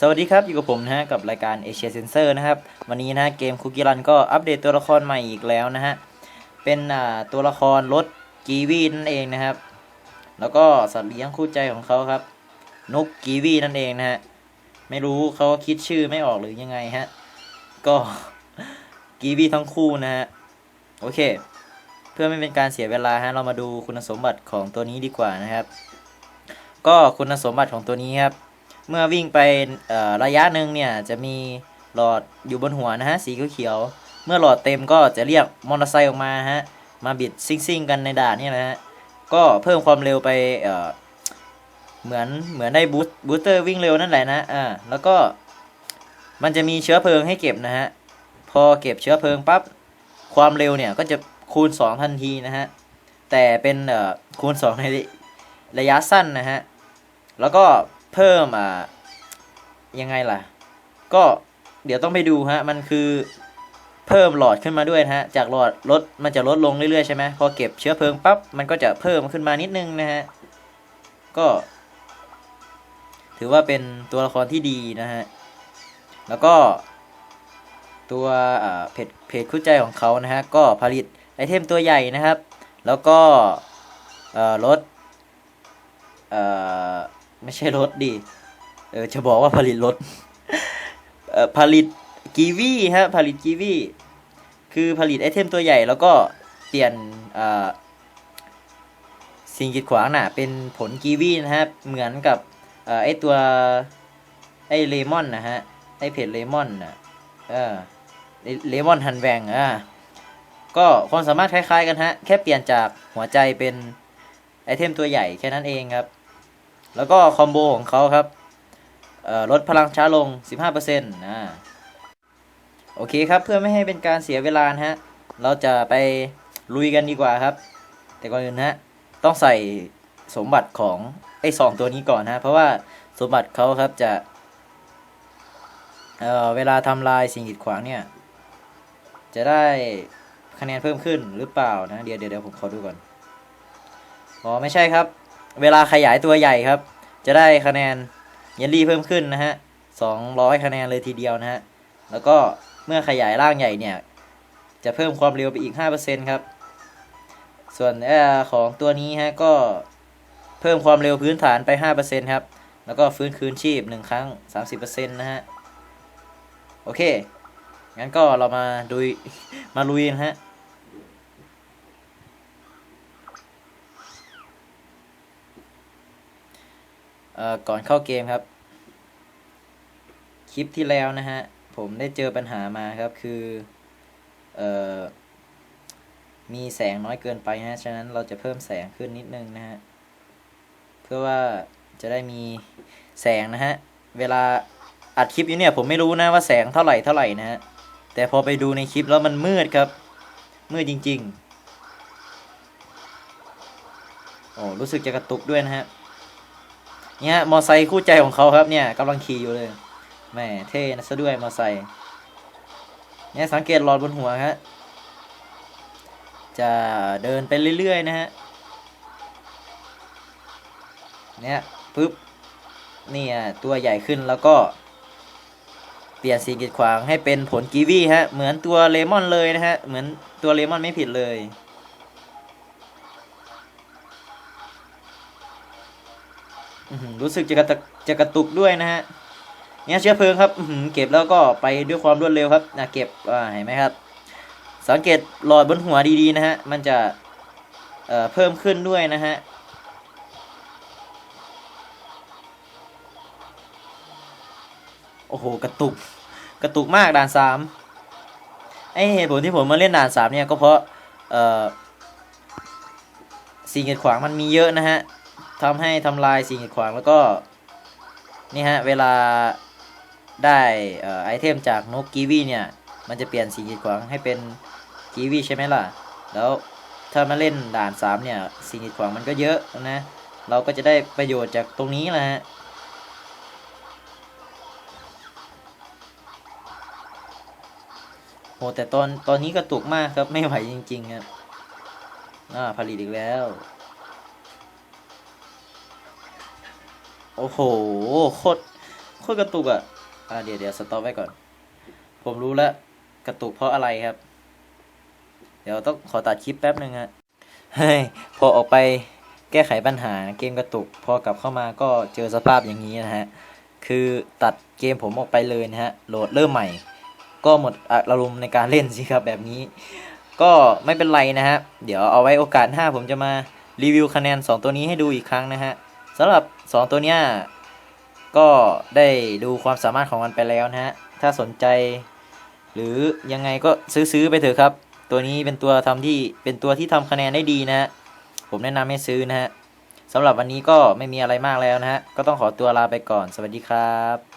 สวัสดีครับ อยู่กับผมนะฮะกับรายการ Asia Sensor นะครับ วันนี้นะเกมคุกกี้รันก็อัปเดตตัวละครใหม่อีกแล้วนะฮะ เป็นอ่าตัวละครรถกีวีนั่นเองนะครับ แล้วก็สัตว์เลี้ยงคู่ใจของเขาครับ นกกีวีนั่นเองนะฮะ ไม่รู้เขาคิดชื่อไม่ออกหรือยังไงฮะ ก็กีวีทั้งคู่นะฮะ โอเค เพื่อไม่เป็นการเสียเวลาฮะ เรามาดูคุณสมบัติของตัวนี้ดีกว่านะครับ ก็คุณสมบัติของตัวนี้ครับ เมื่อวิ่งไประยะหนึ่งเนี่ยจะมีหลอดอยู่บนหัวนะฮะสีเขียวเมื่อหลอดเต็มก็จะเรียกมอเตอร์ไซค์ออกมาฮะมาบิดซิ่งซิ่งๆกันในด่านนี่นะฮะก็เพิ่มความเร็วไปเเหมือนเหมือนได้บูสต์บูสเตอร์วิ่งเร็วนั่นแหละนะอ่าแล้วก็มันจะมีเชื้อเพลิงให้เก็บนะฮะพอเก็บเชื้อเพลิงปั๊บความเร็วเนี่ยก็จะคูณ 2 ทันทีนะฮะแต่เป็นคูณ 2 ในระยะสั้นนะฮะแล้วก็ เพิ่มอ่ายังไงล่ะ ก็เดี๋ยวต้องไปดูฮะ มันคือเพิ่มหลอดขึ้นมาด้วยนะฮะ จากหลอดลดมันจะลดลงเรื่อยๆใช่ไหมพอเก็บเชื้อเพลิงปั๊บมันก็จะเพิ่มขึ้นมานิดนึงนะฮะ ก็ ถือว่าเป็นตัวละครที่ดีนะฮะ แล้วก็ ตัวอ่าเพจเพจคู่ใจของเขานะฮะ ก็ผลิตไอเทมตัวใหญ่นะครับ แล้วก็เอ่อลดเอ่อ ไม่ใช่รถดิเออจะบอกว่าผลิตรถเอ่อผลิตกีวีฮะผลิตกีวีคือผลิตไอเทมตัวใหญ่แล้วก็เปลี่ยนอ่าสิ่งกีดขวางน่ะเป็นผลกีวีนะฮะเหมือนกับเออไอตัวไอเลมอนนะฮะไอเพจเลมอนน่ะเออเลมอนฮันแวงอะก็ความสามารถคล้ายๆกันฮะแค่เปลี่ยนจากหัวใจเป็นไอเทมตัวใหญ่แค่นั้นเองครับ แล้วก็คอมโบของเขาครับลดพลังช้าลง 15%นะโอเคครับเพื่อไม่ให้เป็นการเสียเวลานะฮะ เราจะไปลุยกันดีกว่าครับ แต่ก่อนอื่นฮะ ต้องใส่สมบัติของไอ้สองตัวนี้ก่อนนะเพราะว่าสมบัติเขาครับจะเเวลาทำลายสิ่งกีดขวางเนี่ย จะได้คะแนนเพิ่มขึ้นหรือเปล่านะ เดี๋ยวเดี๋ยวเดี๋ยวผมขอดูก่อน อ๋อไม่ใช่ครับ เวลาขยายตัวใหญ่ครับ จะได้คะแนนเยลลี่เพิ่มขึ้นนะฮะสองร้อยคะแนนเลยทีเดียวนะฮะ แล้วก็เมื่อขยายร่างใหญ่เนี่ย จะเพิ่มความเร็วไปอีก 5%ครับ ส่วนเออของตัวนี้ฮะก็เพิ่มความเร็วพื้นฐานไป 5%ครับ แล้วก็ฟื้นคืนชีพ 1 ครั้ง 30%นะฮะ โอเค งั้นก็เรามาดูมาลุยนะฮะ เอ่อ ก่อนเข้าเกมครับ คลิปที่แล้วนะฮะ ผมได้เจอปัญหามาครับคืออมีแสงน้อยเกินไปฮะ ฉะนั้นเราจะเพิ่มแสงขึ้นนิดนึงนะฮะ เพื่อว่าจะได้มีแสงนะฮะ เวลาอัดคลิปอยู่เนี่ยผมไม่รู้นะว่าแสงเท่าไหร่เท่าไหร่นะฮะ แต่พอไปดูในคลิปแล้วมันมืดครับ มืดจริง ๆ โอ้รู้สึกจะกระตุกด้วยนะฮะ เนี่ยมอไซค์คู่ใจของเขาครับเนี่ยกำลังขี่อยู่เลยแหมเท่นะซะด้วยมอไซค์เนี่ยสังเกตหลอดบนหัวฮะจะเดินไปเรื่อยๆนะฮะเนี่ยปึ๊บเนี่ยตัวใหญ่ขึ้นแล้วก็ เปลี่ยนสีกีดขวางให้เป็นผลกีวีฮะเหมือนตัวเลมอนเลยนะฮะเหมือนตัวเลมอนไม่ผิดเลย รู้สึกจะกระตกจะกระตุกด้วยนะฮะเนี่ยเชื้อเพลิงครับอืเก็บแล้วก็ไปด้วยความรวดเร็วครับนะเก็บอ่าเห็นไหมครับ สังเกตหลอดบนหัวดีๆนะฮะมันจะเอ่อเพิ่มขึ้นด้วยนะฮะโอ้โหกระตุกกระตุกมากด่านสามไอเหตุผลที่ผมมาเล่นด่านสามเนี่ยก็เพราะเอ่อสิ่งกีดขวางมันมีเยอะนะฮะ ทำให้ทำลายสิ่งกีดขวางแล้วก็นี่ฮะเวลาได้อไอเทมจากนกกีวีเนี่ย มันจะเปลี่ยนสิ่งกีดขวางให้เป็นกีวีใช่ไหมล่ะ แล้วถ้ามาเล่นด่านสามเนี่ย สิ่งกีดขวางมันก็เยอะนะ เราก็จะได้ประโยชน์จากตรงนี้แหละฮะโหแต่ตอนตอนนี้กระตุกมากครับไม่ไหวจริงๆครับอ่าผลิตอีกแล้ว โอ้โหโคตรโคตรกระตุกอะอะเดี๋ยวเดี๋ยวสต็อปไว้ก่อน ผมรู้แล้วกระตุกเพราะอะไรครับ เดี๋ยวต้องขอตัดคลิปแป๊บหนึ่งฮะเฮ้ยพอออกไปแก้ไขปัญหาเกมกระตุก พอกลับเข้ามาก็เจอสภาพอย่างนี้นะฮะ คือตัดเกมผมออกไปเลยนะฮะ โหลดเริ่มใหม่ ก็หมดอารมณ์ในการเล่นสิครับแบบนี้ ก็ไม่เป็นไรนะฮะ เดี๋ยวเอาไว้โอกาสหน้าผมจะมารีวิวคะแนน 2 ตัวนี้ให้ดูอีกครั้งนะฮะ สำหรับ 2 ตัวเนี้ยก็ได้ดูความสามารถของมันไปแล้วนะฮะ ถ้าสนใจ หรือยังไงก็ซื้อๆไปเถอะครับ ตัวนี้เป็นตัวทำที่เป็นตัวที่ทำคะแนนได้ดีนะฮะ ผมแนะนำให้ซื้อนะฮะสำหรับวันนี้ก็ไม่มีอะไรมากแล้วนะฮะ ก็ต้องขอตัวลาไปก่อน สวัสดีครับ